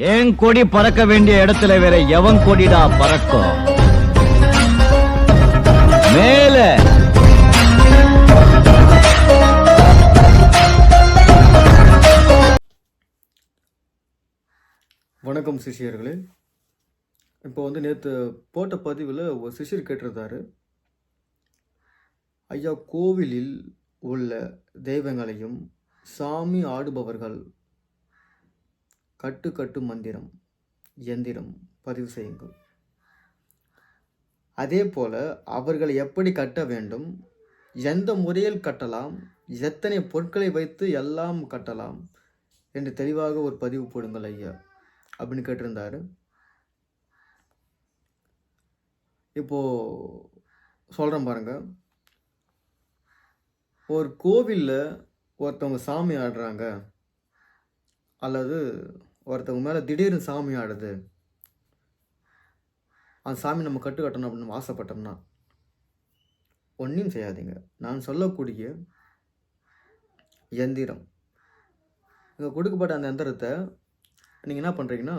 என் கொடி பறக்க வேண்டிய இடத்துல வேற எவன் கொடிடா பறக்கும்? மேல. வணக்கம் சிஷியர்களே. இப்போ வந்து நேற்று போட்ட பதிவில் ஒரு சிஷியர் கேட்டிருந்தாரு. ஐயா கோவிலில் உள்ள தெய்வங்களையும் சாமி ஆடுபவர்கள் கட்டு கட்டு மந்திரம் எந்திரம் பதிவு செய்யுங்கள். அதே போல் அவர்களை எப்படி கட்ட வேண்டும் எந்த முறையில் கட்டலாம் எத்தனை பொருட்களை வைத்து எல்லாம் கட்டலாம் என்று தெளிவாக ஒரு பதிவு போடுங்கள் ஐயா. அப்படின்னு கேட்டிருந்தார். இப்போது சொல்கிறேன் பாருங்கள் ஒரு கோவிலில் ஒருத்தவங்க சாமி ஆடுறாங்க அல்லது ஒருத்தவங்க மேலே திடீர்னு சாமி ஆடுது. அந்த சாமி நம்ம கட்டு கட்டணும் அப்படின்னு ஆசைப்பட்டோம்னா ஒன்றையும் செய்யாதீங்க. நான் சொல்லக்கூடிய எந்திரம். இங்கே கொடுக்கப்பட்ட அந்த எந்திரத்தை நீங்கள் என்ன பண்ணுறீங்கன்னா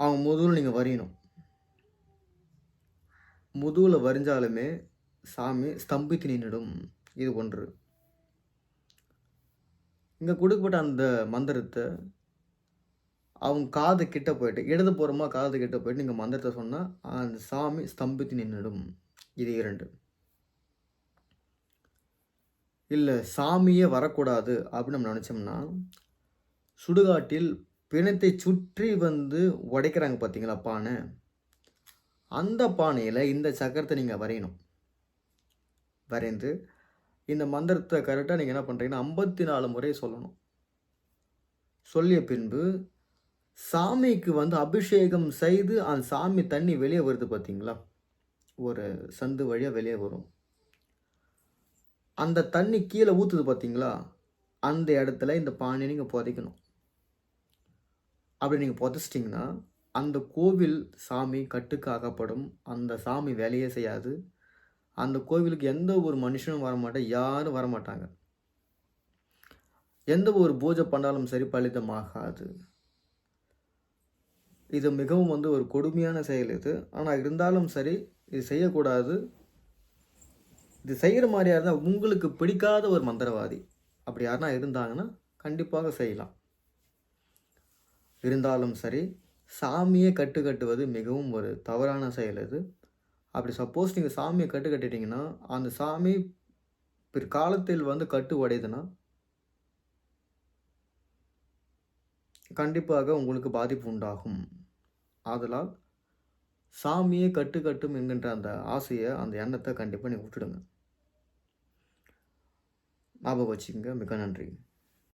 அவங்க முதுகில் நீங்கள் வரையணும். முதுகில் வரைஞ்சாலுமே சாமி ஸ்தம்பித்து நின்றுடும் இது ஒன்று. இங்கே கொடுக்கப்பட்ட அந்த மந்திரத்தை அவங்க காது கிட்ட போயிட்டு இடது புறமா காது கிட்ட போயிட்டு நீங்கள் மந்திரத்தை சொன்னால் அந்த சாமி ஸ்தம்பித்து நின்றுடும் இது இரண்டு. இல்லை சாமியே வரக்கூடாது அப்படின்னு நம்ம நினச்சோம்னா சுடுகாட்டில் பிணத்தை சுற்றி வந்து உடைக்கிறாங்க பார்த்தீங்களா பானை. அந்த பானையில் இந்த சக்கரத்தை நீங்கள் வரையணும். வரைந்து இந்த மந்திரத்தை கரெக்டாக நீங்கள் என்ன பண்ணுறீங்கன்னா ஐம்பத்தி நாலு முறை சொல்லணும். சொல்லிய பின்பு சாமிக்கு வந்து அபிஷேகம் செய்து அந்த சாமி தண்ணி வெளியே வருது பார்த்தீங்களா? ஒரு சந்து வழியாக வெளியே வரும். அந்த தண்ணி கீழே ஊற்றுது பார்த்தீங்களா? அந்த இடத்துல இந்த பானையை நீங்கள் புதைக்கணும். அப்படி நீங்கள் புதைச்சிட்டிங்கன்னா அந்த கோவில் சாமி கட்டுக்காக்கப்படும். அந்த சாமி வேலையே செய்யாது. அந்த கோவிலுக்கு எந்த ஒரு மனுஷனும் வரமாட்டேன் யாரும் வரமாட்டாங்க எந்த ஒரு பூஜை பண்ணாலும் சரி பலிதமாகாது. இது மிகவும் வந்து ஒரு கொடுமையான செயல் இது. ஆனால் இருந்தாலும் சரி இது செய்யக்கூடாது. இது செய்கிற மாதிரியாக இருந்தால் உங்களுக்கு பிடிக்காத ஒரு மந்திரவாதி அப்படி யாருனா இருந்தாங்கன்னா கண்டிப்பாக செய்யலாம். இருந்தாலும் சரி சாமியை கட்டு கட்டுவது மிகவும் ஒரு தவறான செயல் இது. அப்படி சப்போஸ் நீங்கள் சாமியை கட்டு கட்டிட்டீங்கன்னா அந்த சாமி பிற்காலத்தில் வந்து கட்டு உடையுதுன்னா கண்டிப்பாக உங்களுக்கு பாதிப்பு உண்டாகும். ஆதலால் சாமியை கட்டு கட்டும் என்கின்ற அந்த ஆசையை அந்த எண்ணத்தை கண்டிப்பாக நீங்கள் விட்டுடுங்க. ஞாபகம் வச்சுக்கோங்க. மிக நன்றி.